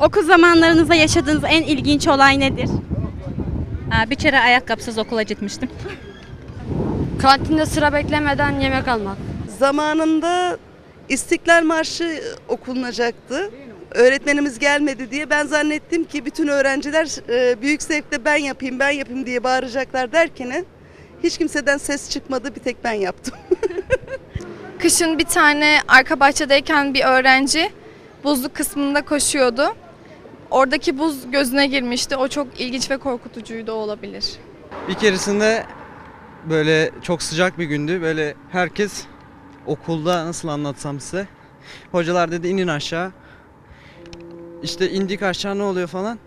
Okul zamanlarınızda yaşadığınız en ilginç olay nedir? Ha, bir kere ayakkabısız okula gitmiştim. Kantinde sıra beklemeden yemek almak. Zamanında İstiklal Marşı okunacaktı. Öğretmenimiz gelmedi diye ben zannettim ki bütün öğrenciler e, büyük zevkle ben yapayım ben yapayım diye bağıracaklar derken hiç kimseden ses çıkmadı bir tek ben yaptım. Kışın bir tane arka bahçedeyken bir öğrenci buzluk kısmında koşuyordu. Oradaki buz gözüne girmişti. O çok ilginç ve korkutucuydu olabilir. Bir keresinde böyle çok sıcak bir gündü. Böyle herkes okulda nasıl anlatsam size. Hocalar dedi inin aşağı. İşte indik aşağı ne oluyor falan.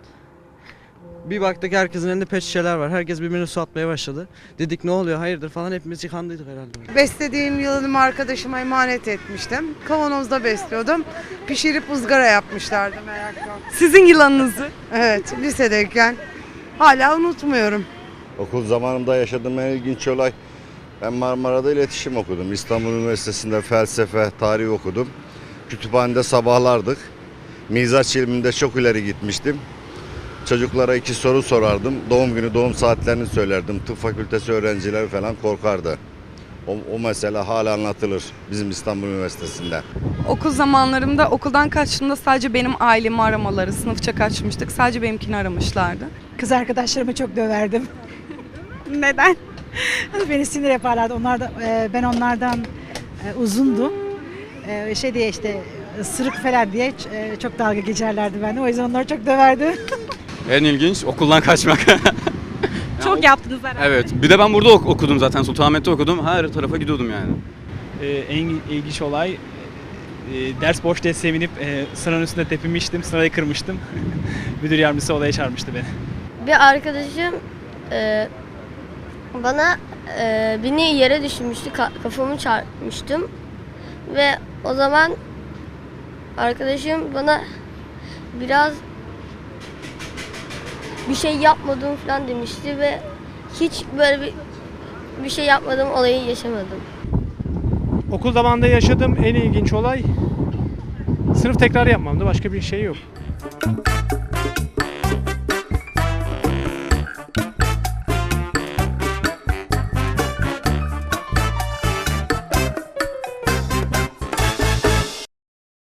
Bir baktık herkesin elinde pet şişeler var. Herkes birbirine su atmaya başladı. Dedik ne oluyor hayırdır falan hepimiz yıkandıydık herhalde. Beslediğim yılanımı arkadaşıma emanet etmiştim. Kavanozda besliyordum. Pişirip ızgara yapmışlardı merakla. Sizin yılanınızı? Evet, lisedeyken. Hala unutmuyorum. Okul zamanımda yaşadığım en ilginç olay ben Marmara'da iletişim okudum. İstanbul Üniversitesi'nde felsefe, tarih okudum. Kütüphanede sabahlardık. Mizaç ilminde çok ileri gitmiştim. Çocuklara iki soru sorardım. Doğum günü, doğum saatlerini söylerdim. Tıp fakültesi öğrencileri falan korkardı. O, o mesele hala anlatılır bizim İstanbul Üniversitesi'nde. Okul zamanlarımda okuldan kaçtığımda sadece benim ailemi aramaları, sınıfça kaçmıştık. Sadece benimkini aramışlardı. Kız arkadaşlarımı çok döverdim. Neden? Beni sinir yaparlardı. Onlar da, e, ben onlardan e, uzundum. E, şey diye işte sırık falan diye e, çok dalga geçerlerdi bende. O yüzden onları çok döverdim. En ilginç okuldan kaçmak. Çok yaptınız herhalde. evet. Bir de ben burada ok- okudum zaten. Sultanahmet'te okudum. Her tarafa gidiyordum yani. Ee, en ilginç olay e, ders boş diye sevinip e, sıranın üstünde tepinmiştim. Sırayı kırmıştım. Müdür yardımcısı olaya çağırmıştı beni. Bir arkadaşım e, bana e, beni yere düşürmüştü. Ka- kafamı çarpmıştım. Ve o zaman arkadaşım bana biraz bir şey yapmadım falan demişti ve hiç böyle bir, bir şey yapmadım olayı yaşamadım. Okul zamanında yaşadığım en ilginç olay sınıf tekrar yapmamdı. Başka bir şey yok.